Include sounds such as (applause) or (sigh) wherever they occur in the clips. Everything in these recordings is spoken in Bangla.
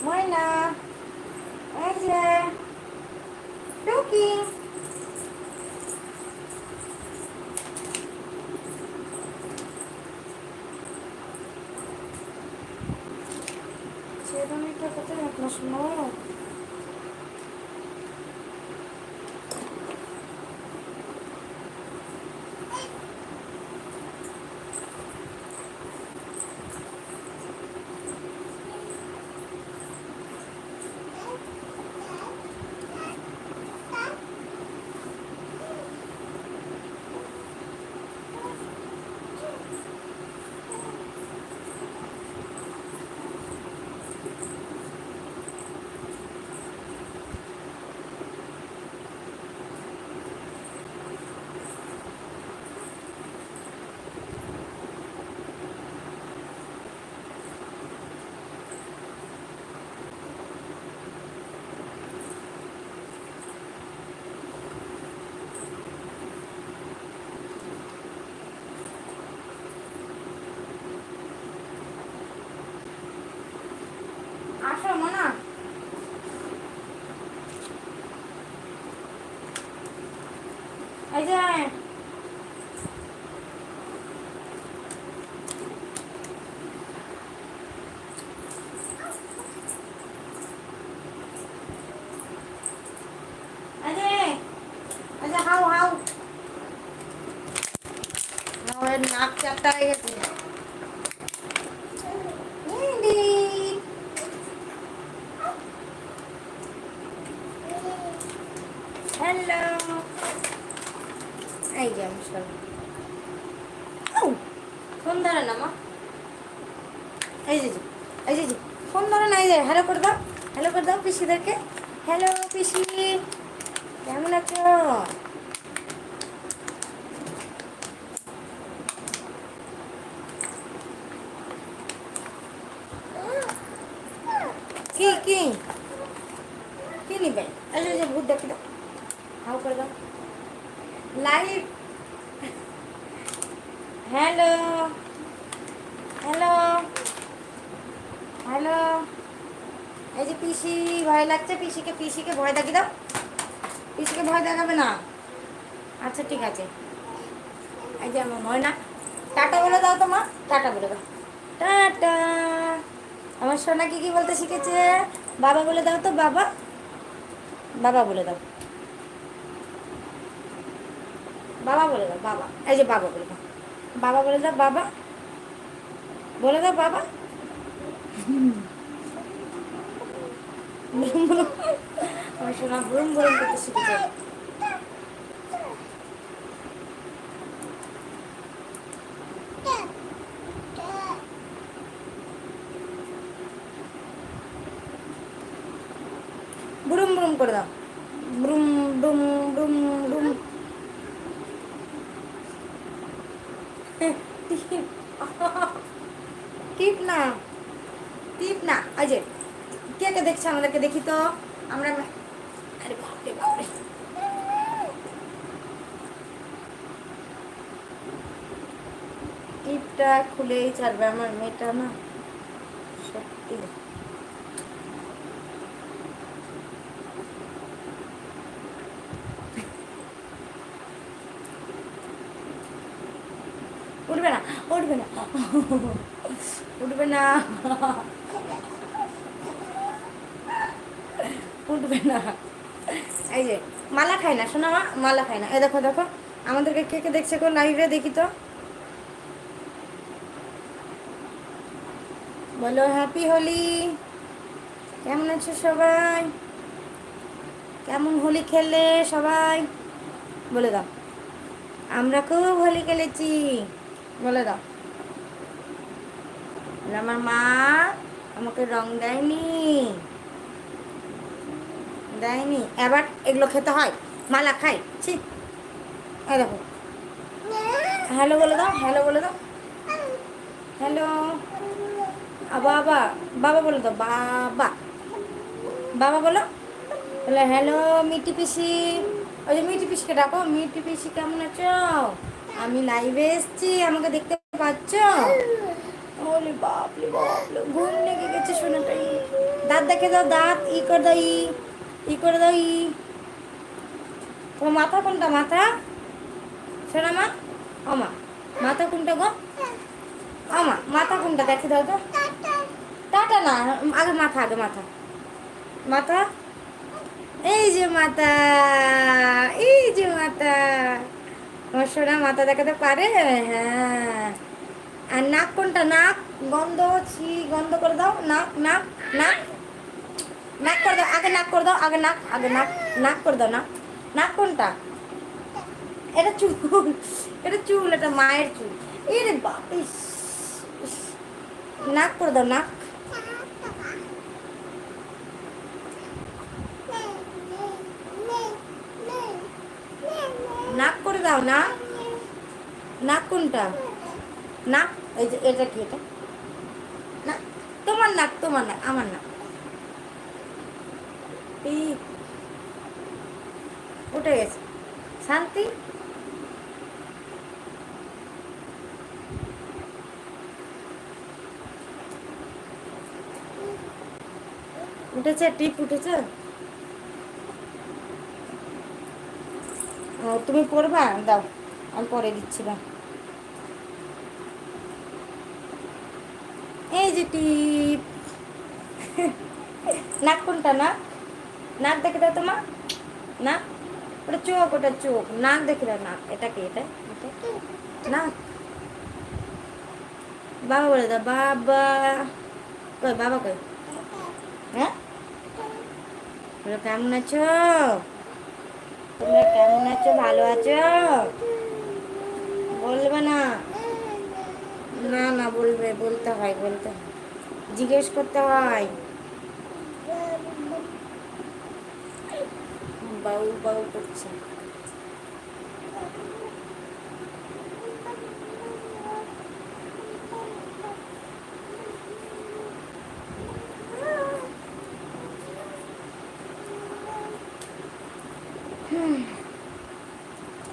ময়না এই যে টুকি চেরুনিটা কোথায় আপনার শোনো এই যে এই যে এই যে হাউ হাউ হাউয়ের নাক চারটা হয়ে গেছে ইন্দি হ্যালো এই যে আমি সব। ফোন ধরে না মা। এই যে এই যে ফোন ধরে না এই যে হ্যালো করে দাও হ্যালো করে দাও পিসিদেরকে। হ্যালো পিসি কেমন আছো? কি কি? কি নিবে? এই যে, ভূত দেখি দাও। হাউ করে দাও। লাইভ হ্যালো হ্যালো হ্যালো এই যে পিসি, ভয় লাগছে? পিসিকে পিসিকে ভয় দেখিয়ে দাও। পিসিকে ভয় দেখাবে না। আচ্ছা ঠিক আছে। এই যে আমার ময়না। টাটা বলে দাও তো মা। টাটা বলে দাও। টাটা। আমার সোনা কি কি বলতে শিখেছে? বাবা বলে দাও তো বাবা। বাবা বলে দাও। বাবা বলে দাও, বাবা। এই যে বাবা বলে দাও। বাবা বলে দাও, বাবা। বলে দাও, বাবা। আমার সোনা করে দাও। টিপ না টিপ না এই যে, কে কে দেখছে আমাদেরকে দেখি তো? আমরা টিপটা খুলেই ছাড়বে আমার মেয়েটা, না? সত্যি। উঠবে না উঠবে না। উঠবে না। উঠবে না। এই যে, মালা খায় না, শোনা মা, মালা খায় না। এ দেখো দেখো, আমাদেরকে কে কে দেখছে কোন লাইভে দেখি তো। বলো হ্যাপি হোলি কেমন আছো সবাই? কেমন হোলি খেললে সবাই? বলে দাও। আমরা খুব হোলি খেলেছি। বলে দাও। আমার মা আমাকে রং দেয়নি। দেয়নি। এবার এগুলো খেতে হয়। মালা খাই। ছি। দেখো। হ্যালো বলে দাও, হ্যালো বলে দাও। হ্যালো। বাবা বাবা বলে দাও, বাবা। বাবা বলো। বলে, হ্যালো মিটি পিসি। ওই যে মিটি পিসিকে ডাকো, মিটি পিসি কেমন আছো? আমি লাইভে এসছি, আমাকে দেখতে পাচ্ছ? ওলে বাপলে বাপলে ঘুম লেগে গেছে শোনাটাই দাঁত দেখে দাও, দাঁত, ই করে দাও, ই করে দাও, ই। তোমার মাথা কোনটা, মাথা? শোনা মা আমা মাথা কোনটা গো? আমা মাথা কোনটা দেখে দাও তো। টাটা না, আগে মাথা আগে মাথা। মাথা? এই যে মাথা, এই যে মাথা। সোনা মাথা দেখাতে পারে? হ্যাঁ। আর নাক কোনটা? নাক, গন্ধ, ছি, গন্ধ করে দাও। নাক নাক নাক। নাক করে দাও। আগে নাক করে দাও, আগে নাক আগে নাক নাক করে দাও, নাক। নাক কোনটা? এটা চুল। এটা চুল, এটা মায়ের চুল। এরে বাপ। নাক করে দাও, নাক নাক করে না? নাক কোনটা? নাক এই যে, এটা কি এটা? না, তোমার নাক তোমার নাক আমার নাক উঠে গেছে। শান্তি? উঠেছে, টিপ উঠেছে? তুমি পড়বা? দাও, আমি পরে দিচ্ছি না এই যে টিপ। (laughs) নাক কোনটা, নাক? নাক দেখে দাও তোমার নাক? ওটা চোখ ওটা চোখ। নাক দেখে দাও, নাক। এটা কি, এটা? নাক। বাবা বলে দাও, বাবা। কই বাবা কই? হ্যাঁ? কেমন আছো? তোমরা কেমন আছো? ভালো আছো? বলবে না। না না, বলবে, বলতে হয় বলতে হয়। জিজ্ঞেস করতে হয়। বাউ বাউ করছে।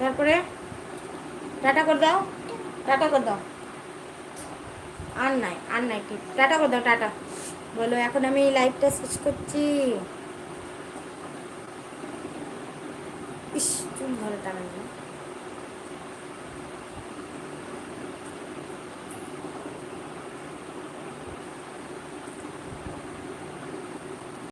তারপরে টাটা করে দাও, টাটা করে দাও। আর নাই আর নাই ঠিক টাটা করে দাও, টাটা। বলো, এখন আমি এই লাইভটা শেষ করছি। ইস, চুল ধরে টানা